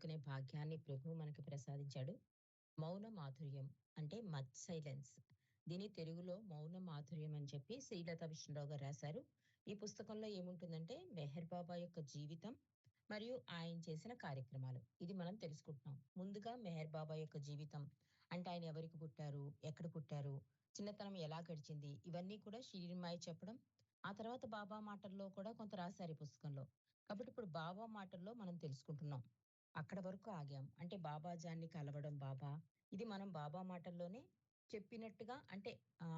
చేసుకునే భాగ్యాన్ని ప్రభు మనకి ప్రసాదించాడు. మౌన మాధుర్యం అంటే మచ్ సైలెన్స్. దీని తెలుగులో మౌన మాధుర్యం అని చెప్పి శ్రీలత విష్ణురావు గారు రాశారు. ఈ పుస్తకంలో ఏముంటుందంటే మెహర్ బాబా యొక్క జీవితం మరియు ఆయన చేసిన కార్యక్రమాలు. ఇది మనం తెలుసుకుంటున్నాం. ముందుగా మెహర్ బాబా యొక్క జీవితం అంటే ఆయన ఎవరికి పుట్టారు ఎక్కడ పుట్టారు చిన్నతనం ఎలా గడిచింది ఇవన్నీ కూడా షిరిమాయి చెప్పడం. ఆ తర్వాత బాబా మాటల్లో కూడా కొంత రాశారు ఈ పుస్తకంలో. కాబట్టి ఇప్పుడు బాబా మాటల్లో మనం తెలుసుకుంటున్నాం. అక్కడ వరకు ఆగాం. అంటే బాబాజాన్ని కలవడం బాబా. ఇది మనం బాబా మాటల్లోనే చెప్పినట్టుగా అంటే ఆ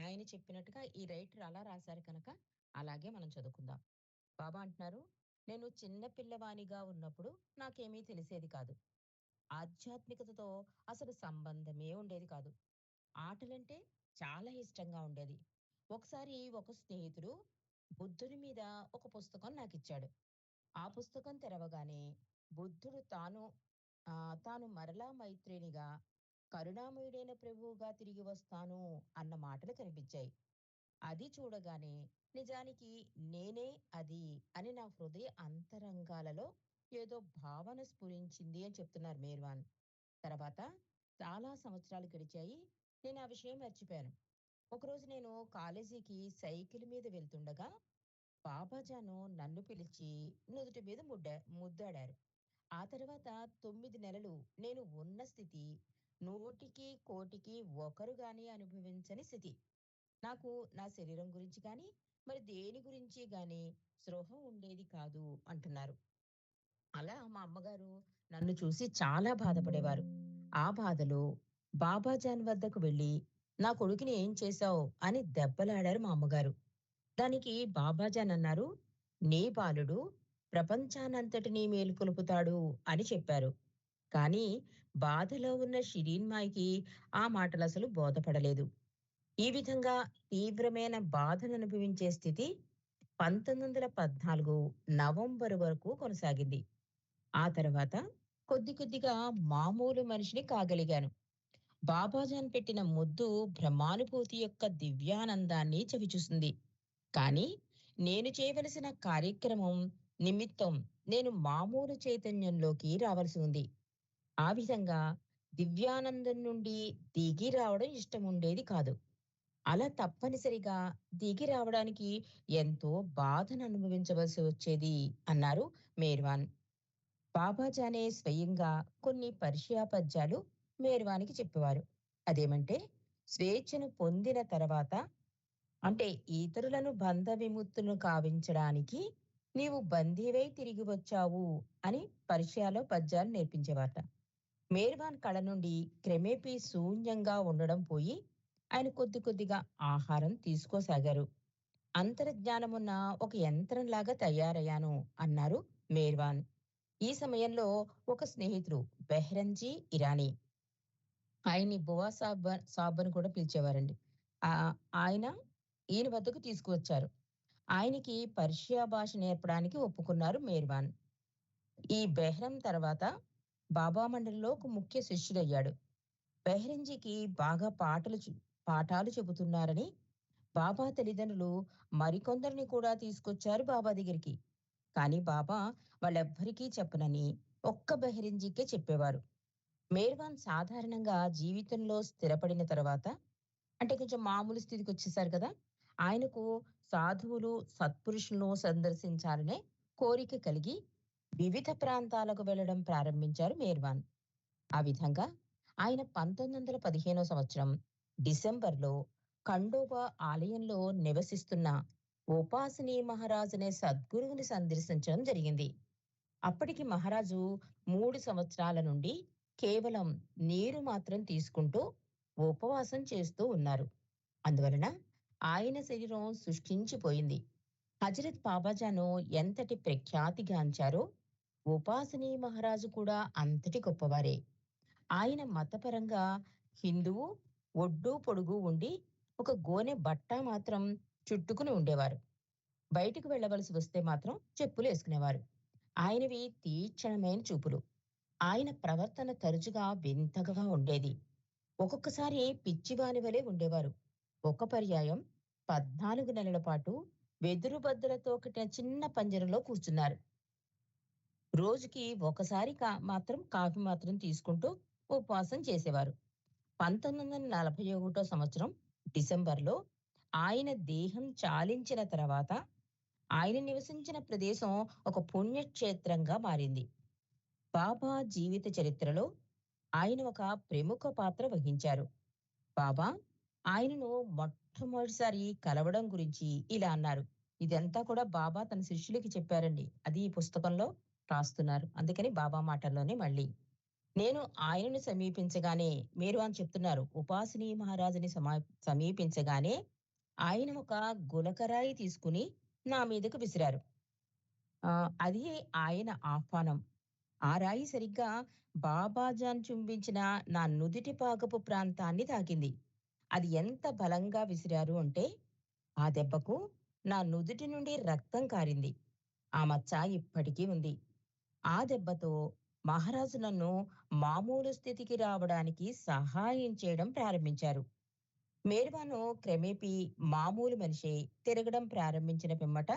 ఆయన చెప్పినట్టుగా ఈ రైటర్ అలా రాశారు కనుక అలాగే మనం చదువుకుందాం. బాబా అంటున్నారు నేను చిన్న పిల్లవానిగా ఉన్నప్పుడు నాకేమీ తెలిసేది కాదు. ఆధ్యాత్మికతతో అసలు సంబంధమే ఉండేది కాదు. ఆటలంటే చాలా ఇష్టంగా ఉండేది. ఒకసారి ఒక స్నేహితుడు బుద్ధుడి మీద ఒక పుస్తకం నాకు ఇచ్చాడు ఆ పుస్తకం తెరవగానే బుద్ధుడు తాను ఆ తాను మరలా మైత్రేనిగా కరుణామయుడైన ప్రభువుగా తిరిగి వస్తాను అన్న మాటలు కనిపించాయి. అది చూడగానే నిజానికి నేనే అది అని నా హృదయ అంతరంగాలలో ఏదో భావన స్ఫురించింది అని చెప్తున్నారు మేర్వాన్. తర్వాత చాలా సంవత్సరాలు గడిచాయి నేను ఆ విషయం మర్చిపోయాను. ఒకరోజు నేను కాలేజీకి సైకిల్ మీద వెళ్తుండగా బాబాజాను నన్ను పిలిచి నుదుటి మీద ముడ్డ ముద్దాడారు. ఆ తర్వాత తొమ్మిది నెలలు నేను ఉన్న స్థితి నూటికి కోటికి ఒకరు గాని అనుభవించని స్థితి. నాకు నా శరీరం గురించి కానీ మరి దేని గురించి గాని స్రోహం ఉండేది కాదు అంటున్నారు. అలా మా అమ్మగారు నన్ను చూసి చాలా బాధపడేవారు. ఆ బాధలో బాబాజాన్ వద్దకు వెళ్ళి నా కొడుకుని ఏం చేశావు? అని దెబ్బలాడారు మా అమ్మగారు. దానికి బాబాజాన్ అన్నారు నీ బాలుడు ప్రపంచానంతటినీ మేలుకొలుపుతాడు అని చెప్పారు. కానీ బాధలో ఉన్న షిరీన్మాయికి ఆ మాటలు అసలు బోధపడలేదు. ఈ విధంగా తీవ్రమైన బాధను అనుభవించే స్థితి పంతొమ్మిది వందల పద్నాలుగు నవంబర్ వరకు కొనసాగింది. ఆ తర్వాత కొద్ది కొద్దిగా మామూలు మనిషిని కాగలిగాను. బాబాజాన్ పెట్టిన ముద్దు బ్రహ్మానుభూతి యొక్క దివ్యానందాన్ని చవిచూసింది. కానీ నేను చేయవలసిన కార్యక్రమం నిమిత్తం నేను మామూలు చైతన్యంలోకి రావలసి ఉంది. ఆ విధంగా దివ్యానందం నుండి దిగి రావడం ఇష్టం ఉండేది కాదు. అలా తప్పనిసరిగా దిగి రావడానికి ఎంతో బాధను అనుభవించవలసి వచ్చేది అన్నారు మేర్వాన్. బాబాజానే స్వయంగా కొన్ని పరిచయ పద్యాలు మేర్వానికి చెప్పేవారు. అదేమంటే స్వేచ్ఛను పొందిన తర్వాత అంటే ఇతరులను బంధ విముక్తులను కావించడానికి నీవు బందీవై తిరిగి వచ్చావు అని పరిచయాలో పద్యాలు నేర్పించేవాట. మేర్వాన్ కళ నుండి క్రమేపీ శూన్యంగా ఉండడం పోయి ఆయన కొద్ది కొద్దిగా ఆహారం తీసుకోసాగారు. అంతర్జ్ఞానమున్న ఒక యంత్రంలాగా తయారయ్యాను అన్నారు మేర్వాన్. ఈ సమయంలో ఒక స్నేహితుడు బెహ్రంజీ ఇరానీ. ఆయన్ని బువా సాబ్ సాబ్ అని కూడా పిలిచేవారండి. ఆ ఆయన ఈయన వద్దకు తీసుకువచ్చారు. ఆయనకి పర్షియా భాష నేర్పడానికి ఒప్పుకున్నారు మేర్వాన్. ఈ బెహ్రం తర్వాత బాబా మండలిలో ఒక ముఖ్య శిష్యుడయ్యాడు. బెహ్రంజీకి బాగా పాటలు పాఠాలు చెబుతున్నారని బాబా తల్లిదండ్రులు మరికొందరిని కూడా తీసుకొచ్చారు బాబా దగ్గరికి. కానీ బాబా వాళ్ళెవ్వరికీ చెప్పనని ఒక్క బెహరింజీకే చెప్పేవారు. మేర్వాన్ సాధారణంగా జీవితంలో స్థిరపడిన తర్వాత అంటే కొంచెం మామూలు స్థితికి వచ్చేసారు కదా ఆయనకు సాధువులు సత్పురుషులను సందర్శించాలనే కోరిక కలిగి వివిధ ప్రాంతాలకు వెళ్ళడం ప్రారంభించారు మేర్వాన్. ఆ విధంగా ఆయన పంతొమ్మిది వందల పదిహేనో సంవత్సరం డిసెంబర్లో ఖండోబా ఆలయంలో నివసిస్తున్న ఉపాసిని మహారాజు అనే సద్గురువుని సందర్శించడం జరిగింది. అప్పటికి మహారాజు మూడు సంవత్సరాల నుండి కేవలం నీరు మాత్రం తీసుకుంటూ ఉపవాసం చేస్తూ ఉన్నారు. అందువలన ఆయన శరీరం శుష్కించిపోయింది హజరత్ బాబాజాను ఎంతటి ప్రఖ్యాతిగాంచారో ఉపాసనీ మహారాజు కూడా అంతటి గొప్పవారే. ఆయన మతపరంగా హిందువు ఒడ్డు పొడుగు ఉండి ఒక గోనె బట్ట మాత్రం చుట్టుకుని ఉండేవారు. బయటకు వెళ్ళవలసి వస్తే మాత్రం చెప్పులు వేసుకునేవారు. ఆయనవి తీక్షణమైన చూపులు. ఆయన ప్రవర్తన తరచుగా వింతగా ఉండేది. ఒక్కొక్కసారి పిచ్చివాని వలె ఉండేవారు. ఒక పర్యాయం పద్నాలుగు నెలల పాటు వెదురు బద్దలతో కట్టిన చిన్న పంజరంలో కూర్చున్నారు రోజుకి ఒకసారి కా మాత్రం కాఫీ మాత్రం తీసుకుంటూ ఉపవాసం చేసేవారు. 1941 సంవత్సరం డిసెంబర్‌లో ఆయన దేహం చాలించిన తర్వాత ఆయన నివసించిన ప్రదేశం ఒక పుణ్యక్షేత్రంగా మారింది. బాబా జీవిత చరిత్రలో ఆయన ఒక ప్రముఖ పాత్ర వహించారు. బాబా ఆయనను మొట్టమొదటిసారి కలవడం గురించి ఇలా అన్నారు. ఇదంతా కూడా బాబా తన శిష్యులకి చెప్పారండి. అది ఈ పుస్తకంలో రాస్తున్నారు. అందుకని బాబా మాటల్లోనే మళ్ళీ. నేను ఆయనను సమీపించగానే మీరు అని చెప్తున్నారు. ఉపాసిని మహారాజుని సమా సమీపించగానే ఆయన ఒక గులకరాయి తీసుకుని నా మీదకు విసిరారు. ఆ అది ఆయన ఆహ్వానం. ఆ రాయి సరిగ్గా బాబాజాన్ చుంబించిన నా నుదిటి పాకపు ప్రాంతాన్ని తాకింది. అది ఎంత బలంగా విసిరారు అంటే, ఆ దెబ్బకు నా నుదుటి నుండి రక్తం కారింది. ఆ మచ్చ ఇప్పటికీ ఉంది. ఆ దెబ్బతో మహారాజు నన్ను మామూలు స్థితికి రావడానికి సహాయం చేయడం ప్రారంభించారు. మేర్వాను క్రమేపీ మామూలు మనిషి తిరగడం ప్రారంభించిన పిమ్మట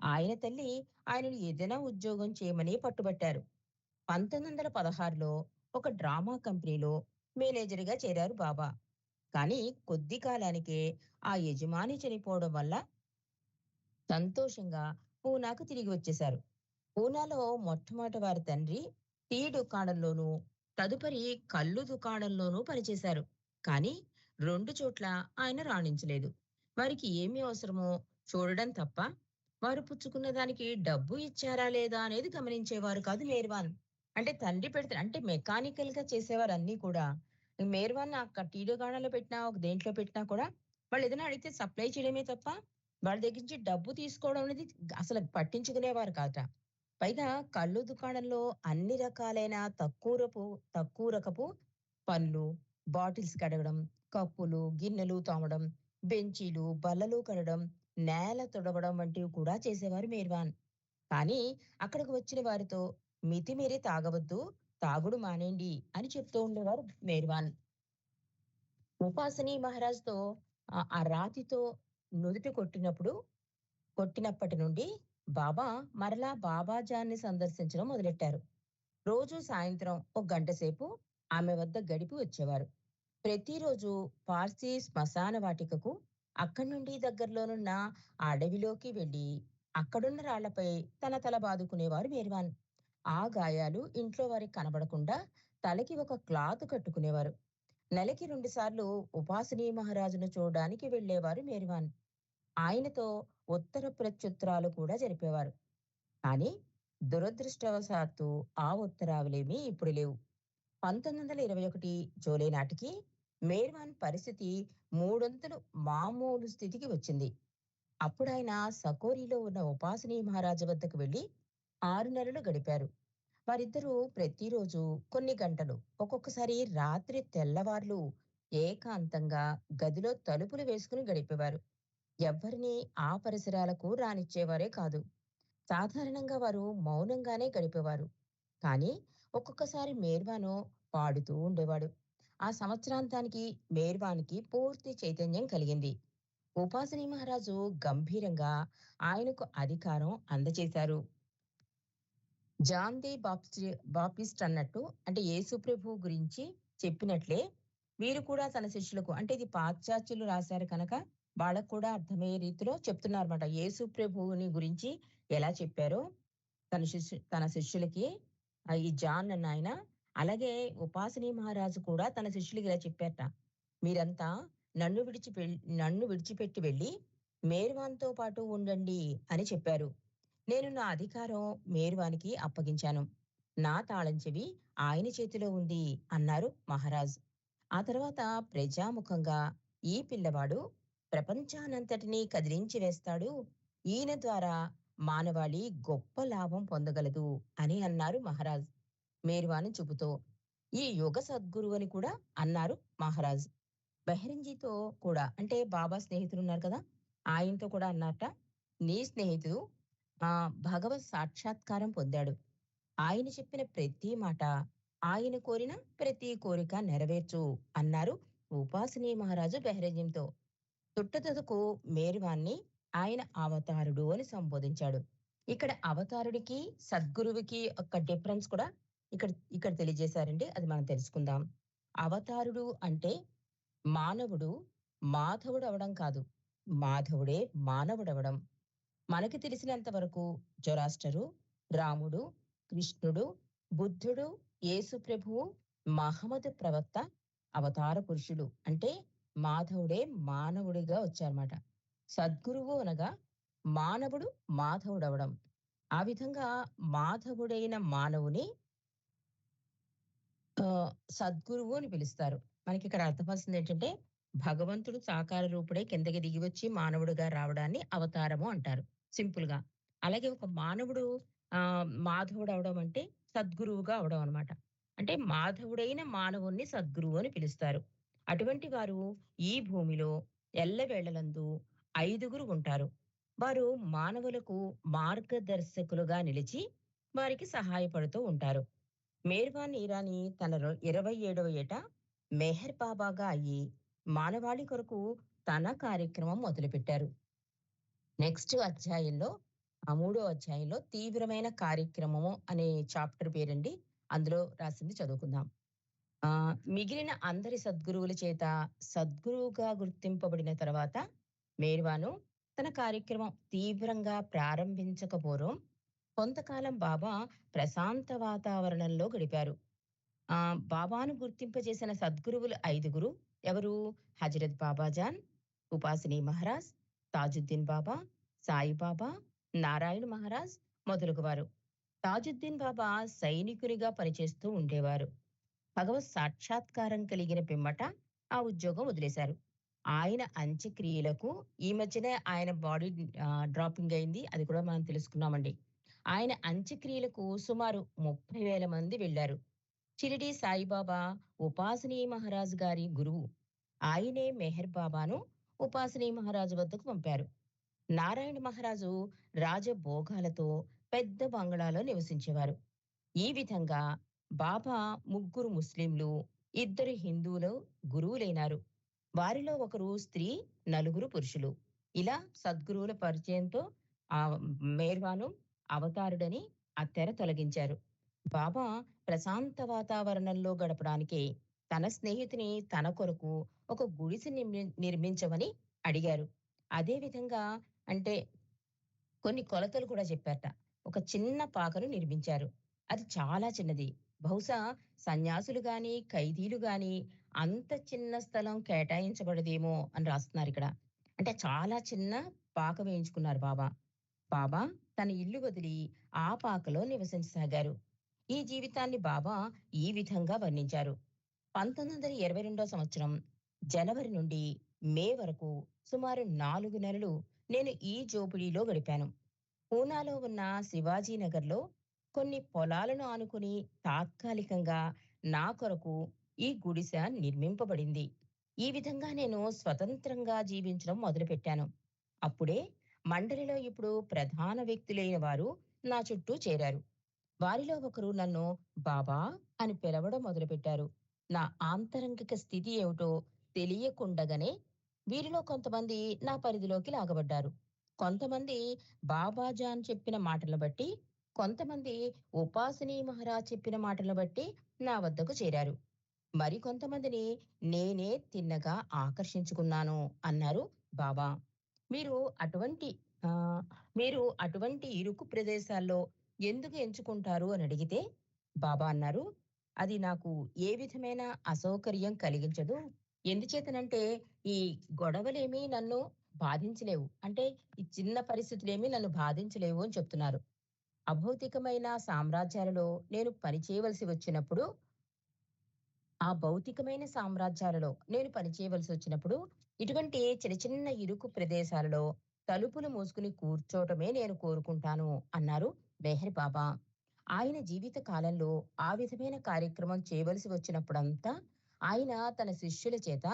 ఆయన తల్లి ఆయనను ఏదైనా ఉద్యోగం చేయమని పట్టుబట్టారు. 1916లో ఒక డ్రామా కంపెనీలో మేనేజర్‌గా చేరారు బాబా. కానీ కొద్ది కాలానికే ఆ యజమాని చనిపోవడం వల్ల సంతోషంగా పూనాకు తిరిగి వచ్చేశారు. పూనాలో మొట్టమొదటి వారి తండ్రి టీ దుకాణంలోనూ, తదుపరి కళ్ళు దుకాణంలోనూ పనిచేశారు. కానీ రెండు చోట్ల ఆయన రాణించలేదు. వారికి ఏమి అవసరమో చూడడం తప్ప, వారు పుచ్చుకున్న దానికి డబ్బు ఇచ్చారా లేదా అనేది గమనించేవారు కాదు మేర్వాన్. అంటే తండ్రి పెడితే అంటే మెకానికల్గా చేసేవారు అన్ని కూడా. మేర్వాన్ అక్కడ టీ దుకాణంలో పెట్టినా, ఒక దేంట్లో పెట్టినా కూడా వాళ్ళు ఏదైనా అడిగితే సప్లై చేయడమే తప్ప, వాళ్ళ దగ్గర నుంచి డబ్బు తీసుకోవడం అనేది అసలు పట్టించుకునేవారు కాదట. పైగా కళ్ళు దుకాణంలో అన్ని రకాలైన తక్కువ రపు తక్కువ రకపు పనులు, బాటిల్స్ కడగడం, కప్పులు, గిన్నెలు తోమడం, బెంచీలు, బల్లలు కడగడం, నేల తుడవడం వంటివి కూడా చేసేవారు మేర్వాన్. కానీ అక్కడికి వచ్చిన వారితో మితిమీరి తాగవద్దు, తాగుడు మానేండి అని చెప్తూ ఉండేవారు మేర్వాన్. ఉపాసిని మహారాజ్‌తో ఆ రాతితో నుదుట కొట్టినప్పుడు కొట్టినప్పటి నుండి బాబా మరలా బాబాజాన్ని సందర్శించడం మొదలెట్టారు. రోజు సాయంత్రం ఒక గంట సేపు ఆమె వద్ద గడిపి వచ్చేవారు. ప్రతిరోజు పార్సీ శ్మశాన వాటికకు అక్కడి నుండి దగ్గరలోనున్న ఆ అడవిలోకి వెళ్ళి అక్కడున్న రాళ్ళపై తన తల బాదుకునేవారు మేర్వాన్. ఆ గాయాలు ఇంట్లో వారికి కనబడకుండా తలకి ఒక క్లాత్ కట్టుకునేవారు. నెలకి 2 సార్లు ఉపాసిని మహారాజును చూడడానికి వెళ్ళేవారు మేరివాన్ ఆయనతో ఉత్తర ప్రత్యుత్తరాలు కూడా జరిపేవారు. కానీ దురదృష్టవశాత్తు ఆ ఉత్తరావులేమీ ఇప్పుడు లేవు. 1921 జూలై నాటికి మేర్వాన్ పరిస్థితి మూడొంతులు మామూలు స్థితికి వచ్చింది. అప్పుడాయన సకోరీలో ఉన్న ఉపాసిని మహారాజు వద్దకు వెళ్ళి ఆరు నెలలు గడిపారు. వారిద్దరూ ప్రతిరోజు కొన్ని గంటలు, ఒక్కొక్కసారి రాత్రి తెల్లవార్లు ఏకాంతంగా గదిలో తలుపులు వేసుకుని గడిపేవారు. ఎవ్వరినీ ఆ పరిసరాలకు రానిచ్చేవారే కాదు. సాధారణంగా వారు మౌనంగానే గడిపేవారు. కానీ ఒక్కొక్కసారి మేర్వాను పాడుతూ ఉండేవాడు. ఆ సంవత్సరాంతానికి మేర్వాన్‌కి పూర్తి చైతన్యం కలిగింది. ఉపాసనీ మహారాజు గంభీరంగా ఆయనకు అధికారం అందజేశారు. జాన్ ది బాప్స్టి బాప్టిస్ట్ అన్నట్టు అంటే యేసుప్రభు గురించి చెప్పినట్లే వీరు కూడా తన శిష్యులకు అంటే ఇది పాశ్చాత్యులు రాశారు కనుక వాళ్ళకు కూడా అర్థమయ్యే రీతిలో చెప్తున్నారు అనమాట యేసు ప్రభువుని గురించి ఎలా చెప్పారో తన శిష్యు తన శిష్యులకి ఈ జాన్ అన్న ఆయన అలాగే ఉపాసిని మహారాజు కూడా తన శిష్యులకి ఇలా చెప్పారట. మీరంతా నన్ను విడిచి నన్ను విడిచిపెట్టి వెళ్ళి మేర్వాన్‌తో పాటు ఉండండి అని చెప్పారు. నేను నా అధికారం మేర్వానికి అప్పగించాను. నా తాళం చెవి ఆయన చేతిలో ఉంది అన్నారు మహారాజ్. ఆ తర్వాత ప్రజాముఖంగా ఈ పిల్లవాడు ప్రపంచానంతటినీ కదిలించి వేస్తాడు. ఈయన ద్వారా మానవాళి గొప్ప లాభం పొందగలదు అని అన్నారు మహారాజ్. మేర్వాను చూపుతో ఈ యుగ సద్గురువు అని కూడా అన్నారు మహారాజ్. బహిరంజీతో కూడా అంటే బాబా స్నేహితులున్నారు కదా! ఆయనతో కూడా అన్నట నీ స్నేహితుడు ఆ భగవత్ సాక్షాత్కారం పొందాడు. ఆయన చెప్పిన ప్రతి మాట, ఆయన కోరిన ప్రతి కోరిక నెరవేర్చు అన్నారు ఉపాసిని మహారాజు బెహరజ్యంతో తుట్టతుదకు మేరువాన్ని ఆయన అవతారుడు అని సంబోధించాడు. ఇక్కడ అవతారుడికి, సద్గురువుకి ఒక డిఫరెన్స్ కూడా ఇక్కడ ఇక్కడ తెలియజేశారండి. అది మనం తెలుసుకుందాం. అవతారుడు అంటే మానవుడు మాధవుడవడం కాదు. మాధవుడే మానవుడవడం. మనకి తెలిసినంత వరకు జొరాస్టరు, రాముడు, కృష్ణుడు, బుద్ధుడు, యేసు ప్రభువు, మహమ్మద్ ప్రవక్త అవతార పురుషులు. అంటే మాధవుడే మానవుడిగా వచ్చారన్నమాట. సద్గురువు అనగా మానవుడు మాధవుడవడం. ఆ విధంగా మాధవుడైన మానవుని సద్గురువు అని పిలుస్తారు. మనకి ఇక్కడ మనకిక్కడ ఏంటంటే భగవంతుడు సాకార రూపుడై కిందకి దిగి వచ్చి మానవుడుగా రావడాన్ని అవతారము అంటారు సింపుల్గా అలాగే ఒక మానవుడు ఆహ్, మాధవుడవడం అంటే సద్గురువుగా అవడం అనమాట అంటే మాధవుడైన మానవుణ్ణి సద్గురువు అని పిలుస్తారు. అటువంటి వారు ఈ భూమిలో ఎల్లవేళలందు ఐదుగురు ఉంటారు. వారు మానవులకు మార్గదర్శకులుగా నిలిచి వారికి సహాయపడుతూ ఉంటారు. మేర్వాన్ ఇరానీ తన ఇరవై ఏడవ ఏట మెహర్ బాబాగా అయ్యి మానవాళి కొరకు తన కార్యక్రమం మొదలుపెట్టారు. నెక్స్ట్ అధ్యాయంలో ఆ మూడో అధ్యాయంలో తీవ్రమైన కార్యక్రమము అనే చాప్టర్ పేరండి. అందులో రాసింది చదువుకుందాం. ఆ మిగిలిన అందరి సద్గురువుల చేత సద్గురువుగా గుర్తింపబడిన తర్వాత మేర్వాను తన కార్యక్రమం తీవ్రంగా ప్రారంభించక పూర్వం కొంతకాలం బాబా ప్రశాంత వాతావరణంలో గడిపారు. ఆ బాబాను గుర్తింపజేసిన సద్గురువులు ఐదుగురు. ఎవరు? హజరత్ బాబాజాన్, ఉపాసిని మహారాజ్, తాజుద్దీన్ బాబా, సాయిబాబా, నారాయణ మహారాజ్ మొదలగువారు. తాజుద్దీన్ బాబా సైనికునిగా పనిచేస్తూ ఉండేవారు. భగవత్ సాక్షాత్కారం కలిగిన పిమ్మట ఆ ఉద్యోగం వదిలేశారు. ఆయన అంత్యక్రియలకు ఈ మధ్యనే ఆయన బాడీ డ్రాపింగ్ అయింది. అది కూడా మనం తెలుసుకున్నామండి. ఆయన అంత్యక్రియలకు సుమారు ముప్పై వేల మంది వెళ్ళారు. చిరిడి సాయిబాబా ఉపాసిని మహారాజ్ గారి గురువు. ఆయనే మెహర్ బాబాను ఉపాసిని మహారాజు వద్దకు పంపారు. నారాయణ మహారాజు రాజభోగాలతో పెద్ద బంగళాలో నివసించేవారు. ఈ విధంగా బాబా ముగ్గురు ముస్లింలు, ఇద్దరు హిందువులు గురువులైనారు. వారిలో ఒకరు స్త్రీ, నలుగురు పురుషులు. ఇలా సద్గురువుల పరిచయంతో ఆ మేర్వాను అవతారుడని ఆ తెర తొలగించారు. బాబా ప్రశాంత వాతావరణంలో గడపడానికి తన స్నేహితుని తన కొరకు ఒక గుడిసె నిర్మి నిర్మించమని అడిగారు. అదే విధంగా అంటే కొన్ని కొలతలు కూడా చెప్పారట. ఒక చిన్న పాకను నిర్మించారు. అది చాలా చిన్నది. బహుశా సన్యాసులు గాని, ఖైదీలు గాని అంత చిన్న స్థలం కేటాయించబడదేమో అని రాస్తున్నారు ఇక్కడ అంటే చాలా చిన్న పాక వేయించుకున్నారు బాబా. బాబా తన ఇల్లు వదిలి ఆ పాకలో నివసించసాగారు. ఈ జీవితాన్ని బాబా ఈ విధంగా వర్ణించారు. 1922 సంవత్సరం జనవరి నుండి మే వరకు సుమారు నాలుగు నెలలు నేను ఈ జోపిడీలో గడిపాను. పూనాలో ఉన్న శివాజీ నగర్‌లో కొన్ని పొలాలను ఆనుకుని తాత్కాలికంగా నా కొరకు ఈ గుడిసె నిర్మింపబడింది. ఈ విధంగా నేను స్వతంత్రంగా జీవించడం మొదలుపెట్టాను. అప్పుడే మండలిలో ఇప్పుడు ప్రధాన వ్యక్తులైన వారు నా చుట్టూ చేరారు. వారిలో ఒకరు నన్ను బాబా అని పిలవడం మొదలుపెట్టారు. నా ఆంతరంగిక స్థితి ఏమిటో తెలియకుండగానే వీరిలో కొంతమంది నా పరిధిలోకి లాగబడ్డారు. కొంతమంది బాబాజాన్ చెప్పిన మాటలను బట్టి, కొంతమంది ఉపాసిని మహారాజ్ చెప్పిన మాటలను బట్టి నా వద్దకు చేరారు. మరికొంతమందిని నేనే తిన్నగా ఆకర్షించుకున్నాను అన్నారు బాబా. మీరు అటువంటి మీరు అటువంటి ఇరుకు ప్రదేశాల్లో ఎందుకు ఎంచుకుంటారు అని అడిగితే బాబా అన్నారు, అది నాకు ఏ విధమైన అసౌకర్యం కలిగించదు. ఎందుచేతనంటే ఈ గొడవలేమీ నన్ను బాధించలేవు. అంటే ఈ చిన్న పరిస్థితులేమీ నన్ను బాధించలేవు అని చెప్తున్నారు. అభౌతికమైన సామ్రాజ్యాలలో నేను పని చేయవలసి వచ్చినప్పుడు ఆ భౌతికమైన సామ్రాజ్యాలలో నేను పనిచేయవలసి వచ్చినప్పుడు ఇటువంటి చిన్న చిన్న ఇరుకు ప్రదేశాలలో తలుపులు మూసుకుని కూర్చోవటమే నేను కోరుకుంటాను అన్నారు మెహర్ బాబా. ఆయన జీవిత కాలంలో ఆ విధమైన కార్యక్రమం చేయవలసి వచ్చినప్పుడంతా ఆయన తన శిష్యుల చేత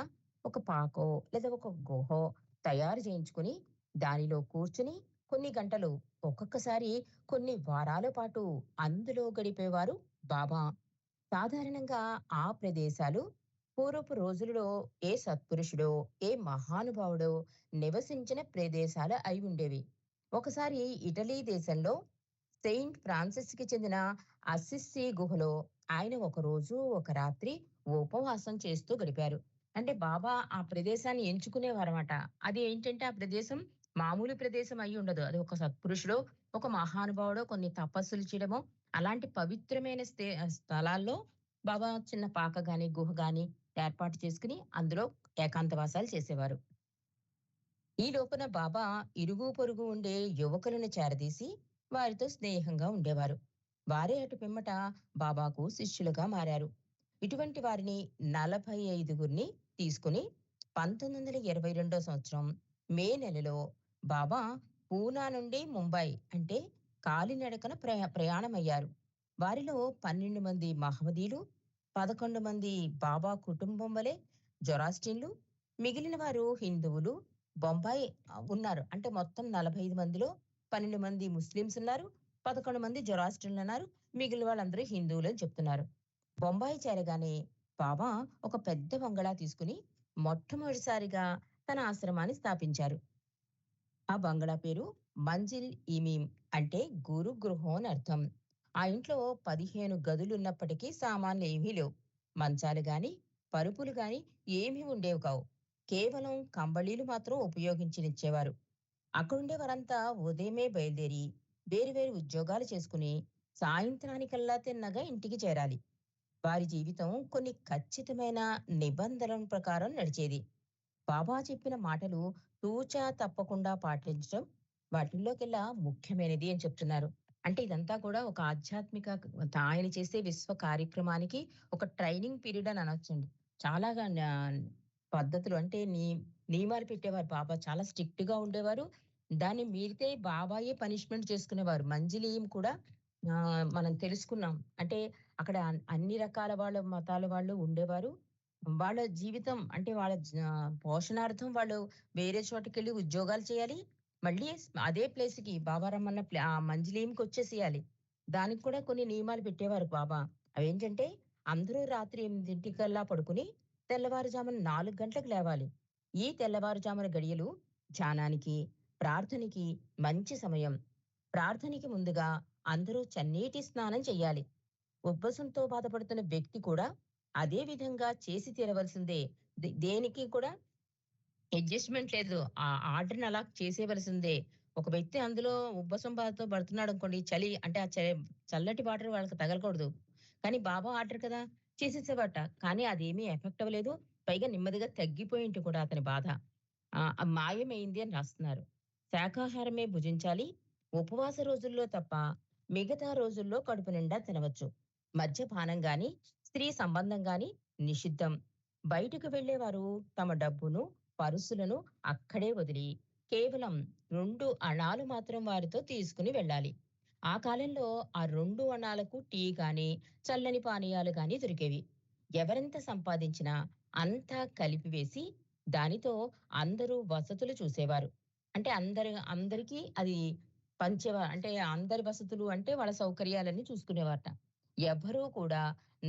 ఒక పాకో లేదా ఒక గుహో తయారు చేయించుకుని దానిలో కూర్చుని కొన్ని గంటలు ఒక్కొక్కసారి కొన్ని వారాల పాటు అందులో గడిపేవారు బాబా. సాధారణంగా ఆ ప్రదేశాలు పూర్వపు రోజులలో ఏ సత్పురుషుడో, ఏ మహానుభావుడో నివసించిన ప్రదేశాలు అయి ఉండేవి. ఒకసారి ఇటలీ దేశంలో సెయింట్ ఫ్రాన్సిస్‌కి చెందిన అసిస్సి గుహలో ఆయన ఒక రోజు ఒక రాత్రి ఉపవాసం చేస్తూ గడిపారు. అంటే బాబా ఆ ప్రదేశాన్ని ఎంచుకునేవారమాట. అది ఏంటంటే ఆ ప్రదేశం మామూలు ప్రదేశం అయ్యుండదు. అది ఒక సత్పురుషుడో, ఒక మహానుభావుడో కొన్ని తపస్సులు చేయడమో, అలాంటి పవిత్రమైన స్థే స్థలాల్లో బాబా చిన్న పాక గాని, గుహ గాని ఏర్పాటు చేసుకుని అందులో ఏకాంతవాసాలు చేసేవారు. ఈ లోపల బాబా ఇరుగు పొరుగు ఉండే యువకులను చేరదీసి వారితో స్నేహంగా ఉండేవారు. వారే అటు పిమ్మట బాబాకు శిష్యులుగా మారారు. ఇటువంటి వారిని నలభై ఐదుగురిని తీసుకుని పంతొమ్మిది వందల ఇరవై రెండో సంవత్సరం మే నెలలో బాబా పూనా నుండి ముంబై అంటే కాలినడకన ప్రయా ప్రయాణమయ్యారు. వారిలో 12 మంది మహమ్మదీలు, 11 మంది బాబా కుటుంబం వలె జొరాస్టిన్లు మిగిలిన వారు హిందువులు, బొంబాయి ఉన్నారు. అంటే మొత్తం 45 మందిలో 12 మంది ముస్లిమ్స్ ఉన్నారు. 11 మంది జొరాస్ట్రన్లు ఉన్నారు. మిగిలిన వాళ్ళందరూ హిందువులు అని చెప్తున్నారు. బొంబాయి చేరగానే బాబా ఒక పెద్ద బంగళా తీసుకుని మొట్టమొదటిసారిగా తన ఆశ్రమాన్ని స్థాపించారు. ఆ బంగళా పేరు మంజిల్ ఇమీం అంటే గురు గృహం అని అర్థం. ఆ ఇంట్లో 15 గదులున్నప్పటికీ సామాన్లేమీ లేవు. మంచాలు గాని, పరుపులు గాని ఏమీ ఉండేవి కావు. కేవలం కంబళీలు మాత్రం ఉపయోగించినిచ్చేవారు అక్కడుండే వారంతా ఉదయమే బయలుదేరి వేరు వేరు ఉద్యోగాలు చేసుకుని సాయంత్రానికల్లా తిన్నగా ఇంటికి చేరాలి. వారి జీవితం కొన్ని ఖచ్చితమైన నిబంధనల ప్రకారం నడిచేది. బాబా చెప్పిన మాటలు తూచా తప్పకుండా పాటించడం వాటిల్లోకెల్లా ముఖ్యమైనది అని చెప్తున్నారు. అంటే ఇదంతా కూడా ఒక ఆధ్యాత్మిక ఆయన చేసే విశ్వ కార్యక్రమానికి ఒక ట్రైనింగ్ పీరియడ్ అని అనొచ్చండి. చాలా పద్ధతులు అంటే నీ నియమాలు పెట్టేవారు బాబా. చాలా స్ట్రిక్ట్‌గా ఉండేవారు. దాన్ని మీరితే బాబాయే పనిష్మెంట్ చేసుకునేవారు. మంజిలీయం కూడా మనం తెలుసుకున్నాం. అంటే అక్కడ అన్ని రకాల వాళ్ళ మతాల వాళ్ళు ఉండేవారు. వాళ్ళ జీవితం అంటే వాళ్ళ పోషణార్థం వాళ్ళు వేరే చోటకెళ్ళి ఉద్యోగాలు చేయాలి. మళ్ళీ అదే అదే ప్లేస్‌కి బాబా రమ్మన్న మంజిలీయంకి ఆ మంజిలీంకొచ్చేసేయాలి. దానికి కూడా కొన్ని నియమాలు పెట్టేవారు బాబా. అవేంటంటే అందరూ రాత్రి 8:00కల్లా పడుకుని తెల్లవారుజామున నాలుగు గంటలకు లేవాలి. ఈ తెల్లవారుజామున గడియలు ధ్యానానికి, ప్రార్థనకి మంచి సమయం. ప్రార్థనకి ముందుగా అందరూ చన్నీటి స్నానం చెయ్యాలి. ఉబ్బసంతో బాధపడుతున్న వ్యక్తి కూడా అదే విధంగా చేసి తీరవలసిందే. దే దేనికి కూడా అడ్జస్ట్‌మెంట్ లేదు. ఆ ఆర్డర్‌ని అలా చేసేవలసిందే. ఒక వ్యక్తి అందులో ఉబ్బసం బాధతో పడుతున్నాడు అనుకోండి చలి అంటే ఆ చ చల్లటి వాటర్ వాళ్ళకి తగలకూడదు. కానీ బాబా ఆర్డర్ కదా! చేసేసేవాట కానీ అదేమీ ఎఫెక్ట్ అవ్వలేదు. పైగా నెమ్మదిగా తగ్గిపోయింటి కూడా అతని బాధ. మాయమైంది అని రాస్తున్నారు. శాకాహారమే భుజించాలి. ఉపవాస రోజుల్లో తప్ప మిగతా రోజుల్లో కడుపు నిండా తినవచ్చు. మద్యపానం గాని, స్త్రీ సంబంధం గాని నిషిద్ధం. బయటకు వెళ్ళేవారు తమ డబ్బును, పరుసులను అక్కడే వదిలి కేవలం రెండు అణాలు మాత్రం వారితో తీసుకుని వెళ్ళాలి. ఆ కాలంలో ఆ రెండు అణాలకు టీ గాని, చల్లని పానీయాలు గాని దొరికేవి. ఎవరెంత సంపాదించినా అంతా కలిపివేసి దానితో అందరూ వసతులు చూసేవారు. అంటే అందరి అందరికీ అది పంచేవారు అంటే అందరి వసతులు అంటే వాళ్ళ సౌకర్యాలన్నీ చూసుకునేవారట. ఎవరూ కూడా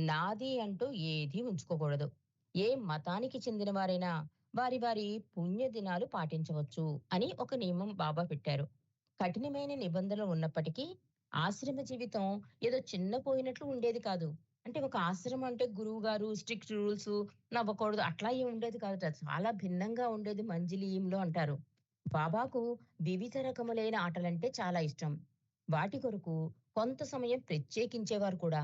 నాది అంటూ ఏదీ ఉంచుకోకూడదు. ఏ మతానికి చెందిన వారైనా వారి వారి పుణ్య దినాలు పాటించవచ్చు అని ఒక నియమం బాబా పెట్టారు. కఠినమైన నిబంధనలు ఉన్నప్పటికీ ఆశ్రమ జీవితం ఏదో చిన్నపోయినట్లు ఉండేది కాదు. అంటే ఒక ఆశ్రమం అంటే గురువు గారు స్ట్రిక్ట్ రూల్స్ నవ్వకూడదు అట్లా ఏం ఉండేది కాదు చాలా భిన్నంగా ఉండేది మంజిలీయంలో అంటారు. బాబాకు వివిధ రకములైన ఆటలంటే చాలా ఇష్టం. వాటి కొరకు కొంత సమయం ప్రత్యేకించేవారు కూడా.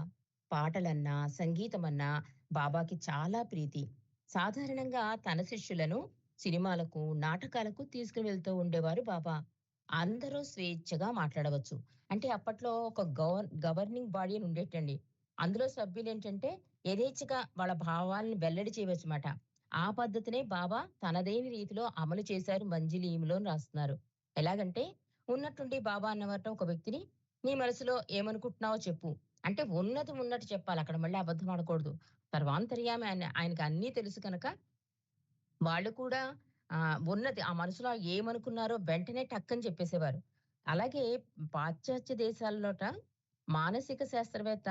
పాటలన్నా, సంగీతమన్నా బాబాకి చాలా ప్రీతి. సాధారణంగా తన శిష్యులను సినిమాలకు, నాటకాలకు తీసుకుని వెళ్తూ ఉండేవారు బాబా. అందరూ స్వేచ్ఛగా మాట్లాడవచ్చు. అంటే అప్పట్లో ఒక గవర్ గవర్నింగ్ బాడీ అని ఉండేటండి. అందులో సభ్యులేంటంటే యథేచ్ఛగా వాళ్ళ భావాలను వెల్లడి చేయవచ్చు అన్నమాట ఆ పద్ధతినే బాబా తనదైన రీతిలో అమలు చేశారు మంజిలీములో రాస్తున్నారు. ఎలాగంటే ఉన్నట్టుండి బాబా అన్నవారట ఒక వ్యక్తిని నీ మనసులో ఏమనుకుంటున్నావో చెప్పు. అంటే ఉన్నది ఉన్నట్టు చెప్పాలి. అక్కడ మళ్ళీ అబద్ధం ఆడకూడదు. సర్వాంతర్యామి ఆయన ఆయనకి అన్నీ తెలుసు కనుక వాళ్ళు కూడా ఆ ఉన్నది ఆ మనసులో ఏమనుకున్నారో వెంటనే టక్కని చెప్పేసేవారు. అలాగే పాశ్చాత్య దేశాల్లోట మానసిక శాస్త్రవేత్త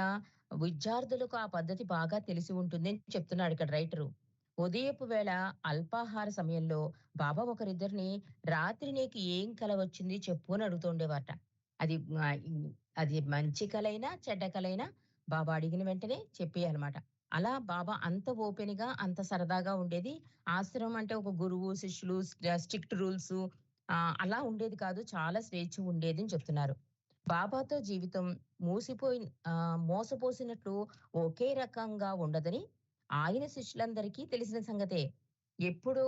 విద్యార్థులకు ఆ పద్ధతి బాగా తెలిసి ఉంటుంది అని చెప్తున్నాడు ఇక్కడ రైటరు. ఉదయపు వేళ అల్పాహార సమయంలో బాబా ఒకరిద్దరిని రాత్రి నీకు ఏం కల వచ్చింది చెప్పు అని అడుగుతుండేవారట. అది అది మంచి కలైనా, చెడ్డ కలైనా బాబా అడిగిన వెంటనే చెప్పేయాలన్నమాట అలా బాబా అంత ఓపెన్గా అంత సరదాగా ఉండేది. ఆశ్రమం అంటే ఒక గురువు, శిష్యులు, స్ట్రిక్ట్ రూల్స్ అలా ఉండేది కాదు. చాలా స్వేచ్ఛ ఉండేది అని చెప్తున్నారు. బాబాతో జీవితం మూసిపోయి మోసపోసినట్లు ఒకే రకంగా ఉండదని ఆయన శిష్యులందరికీ తెలిసిన సంగతే. ఎప్పుడూ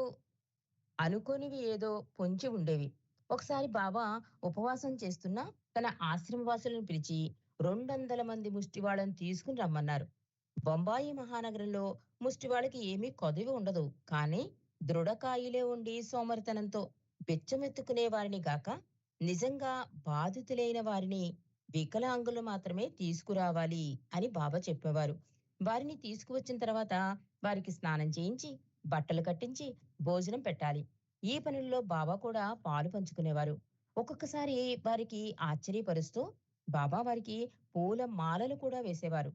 అనుకోనివి ఏదో పొంచి ఉండేవి. ఒకసారి బాబా ఉపవాసం చేస్తున్న తన ఆశ్రమవాసులను పిలిచి 200 మంది ముష్టివాళ్ళను తీసుకుని రమ్మన్నారు. బొంబాయి మహానగరంలో ముష్టివాళ్ళకి ఏమీ కొదవి ఉండదు. కానీ దృఢకాయులే ఉండి సోమరితనంతో బిచ్చమెత్తుకునే వారిని గాక, నిజంగా బాధితులైన వారిని, వికలాంగులు మాత్రమే తీసుకురావాలి అని బాబా చెప్పేవారు. వారిని తీసుకువచ్చిన తర్వాత వారికి స్నానం చేయించి, బట్టలు కట్టించి, భోజనం పెట్టాలి. ఈ పనుల్లో బాబా కూడా పాలు పంచుకునేవారు. ఒక్కొక్కసారి వారికి ఆశ్చర్యపరుస్తూ బాబా వారికి పూల మాలలు కూడా వేసేవారు.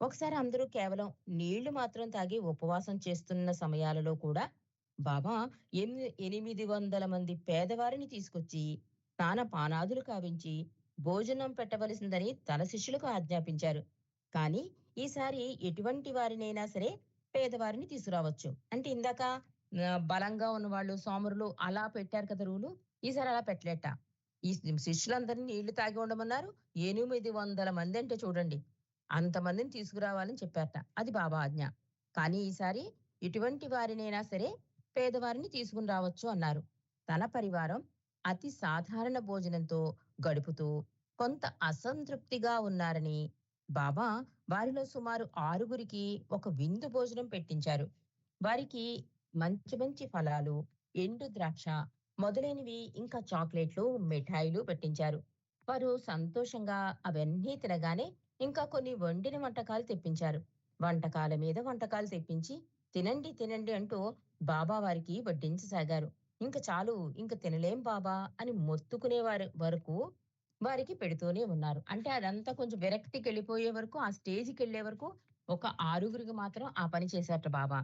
ఒకసారి అందరూ కేవలం నీళ్ళు మాత్రం తాగి ఉపవాసం చేస్తున్న సమయాలలో కూడా బాబా ఎనిమిది వందల మంది పేదవారిని తీసుకొచ్చి స్నానపానాదులు కావించి భోజనం పెట్టవలసిందని తన శిష్యులకు ఆజ్ఞాపించారు. కానీ ఈసారి ఎటువంటి వారినైనా సరే పేదవారిని తీసుకురావచ్చు. అంటే ఇందాక బలంగా బలంగా ఉన్నవాళ్ళు, సోమరులు అలా పెట్టారు కదా రూలు. ఈసారి అలా పెట్టలేట. ఈ శిష్యులందరిని నీళ్ళు తాగి ఉండమన్నారు. 800 మంది అంటే చూడండి. అంతమందిని తీసుకురావాలని చెప్పారట. అది బాబా ఆజ్ఞ. కానీ ఈసారి ఇటువంటి వారినైనా సరే పేదవారిని తీసుకుని రావచ్చు అన్నారు. తన పరివారం అతి సాధారణ భోజనంతో గడుపుతూ కొంత అసంతృప్తిగా ఉన్నారని బాబా వారిలో సుమారు ఆరుగురికి ఒక విందు భోజనం పెట్టించారు. వారికి మంచి మంచి ఫలాలు, ఎండు ద్రాక్ష మొదలైనవి ఇంకా చాక్లెట్లు, మిఠాయిలు పెట్టించారు. వారు సంతోషంగా అవన్నీ తినగానే ఇంకా కొన్ని వండిన వంటకాలు తెప్పించారు. వంటకాల మీద వంటకాలు తెప్పించి తినండి, తినండి అంటూ బాబా వారికి వడ్డించసాగారు. ఇంక చాలు ఇంక తినలేం బాబా అని మొత్తుకునే వారి వరకు వారికి పెడుతూనే ఉన్నారు. అంటే అదంతా కొంచెం విరక్తికి వెళ్ళిపోయే వరకు, ఆ స్టేజ్కి వెళ్ళే వరకు ఒక ఆరుగురికి మాత్రం ఆ పని చేశారట బాబా.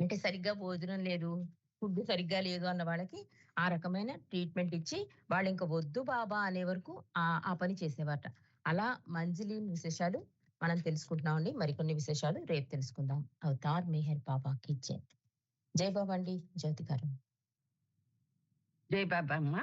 అంటే సరిగ్గా భోజనం లేదు, ఫుడ్ సరిగ్గా లేదు అన్న వాళ్ళకి ఆ రకమైన ట్రీట్‌మెంట్ ఇచ్చి వాళ్ళు ఇంకా వద్దు బాబా అనే వరకు ఆ ఆ పని చేసేవారట. అలా మంజిలి విశేషాలు మనం తెలుసుకుంటున్నామండి. మరికొన్ని విశేషాలు రేపు తెలుసుకుందాం. అవతార్ మెహర్ బాబా కిచెన్ జై. బాబా అండి. జ్యోతి గారు. జై బాబా అమ్మా